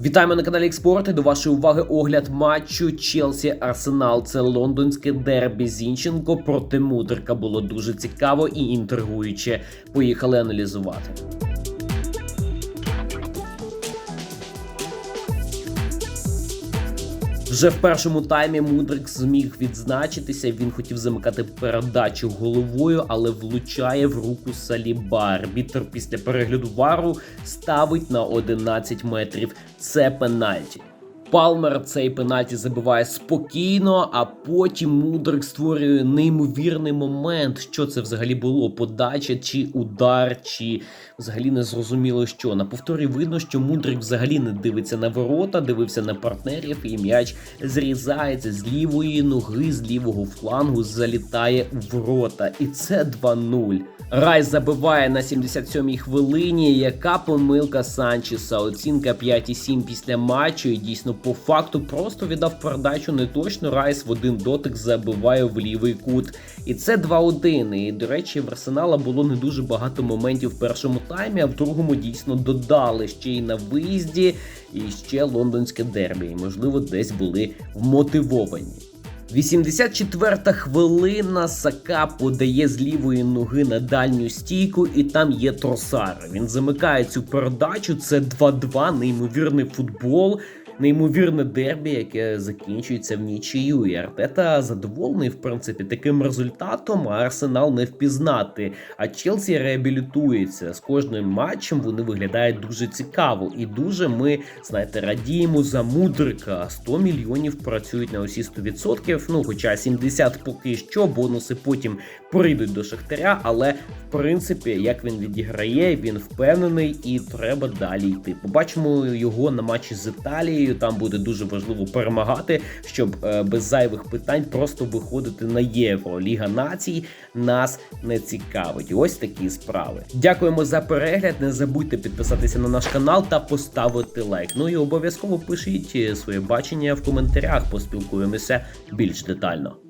Вітаємо на каналі Експорт. До вашої уваги огляд матчу Челсі Арсенал. Це лондонське дербі Зінченко проти Мудрика. Було дуже цікаво і інтригуюче. Поїхали аналізувати. Вже в першому таймі Мудрик зміг відзначитися. Він хотів замикати передачу головою, але влучає в руку Саліба. Арбітр після перегляду вару ставить на 11 метрів. Це пенальті. Палмер цей пенальті забиває спокійно, а потім Мудрик створює неймовірний момент. Що це взагалі було? Подача чи удар, чи взагалі не зрозуміло що. На повторі видно, що Мудрик взагалі не дивиться на ворота, дивився на партнерів, і м'яч зрізається з лівої ноги, з лівого флангу, залітає в ворота. І це 2-0. Райс забиває на 77-й хвилині. Яка помилка Санчеса? Оцінка 5,7 після матчу. І дійсно по факту просто віддав передачу не точно. Райс в один дотик забиває в лівий кут. І це 2-1. І до речі, в Арсенала було не дуже багато моментів в першому таймі, а в другому дійсно додали ще й на виїзді, і ще лондонське дербі. І можливо, десь були вмотивовані. 84-та хвилина Сака подає з лівої ноги на дальню стійку, і там є тросар. Він замикає цю передачу. Це 2-2, неймовірний футбол. Неймовірне дербі, яке закінчується в нічию. І Артета задоволений, в принципі, таким результатом, а Арсенал не впізнати. А Челсі реабілітується з кожним матчем. Вони виглядають дуже цікаво. І дуже ми, знаєте, радіємо за мудрика. 100 мільйонів працюють на усі 100%. Ну, хоча 70 поки що, бонуси потім прийдуть до Шахтаря. Але в принципі, як він відіграє, він впевнений і треба далі йти. Побачимо його на матчі з Італією. Там буде дуже важливо перемагати, щоб е, без зайвих питань просто виходити на євро. Ліга націй нас не цікавить. Ось такі справи. Дякуємо за перегляд. Не забудьте підписатися на наш канал та поставити лайк. Ну і обов'язково пишіть своє бачення в коментарях. Поспілкуємося більш детально.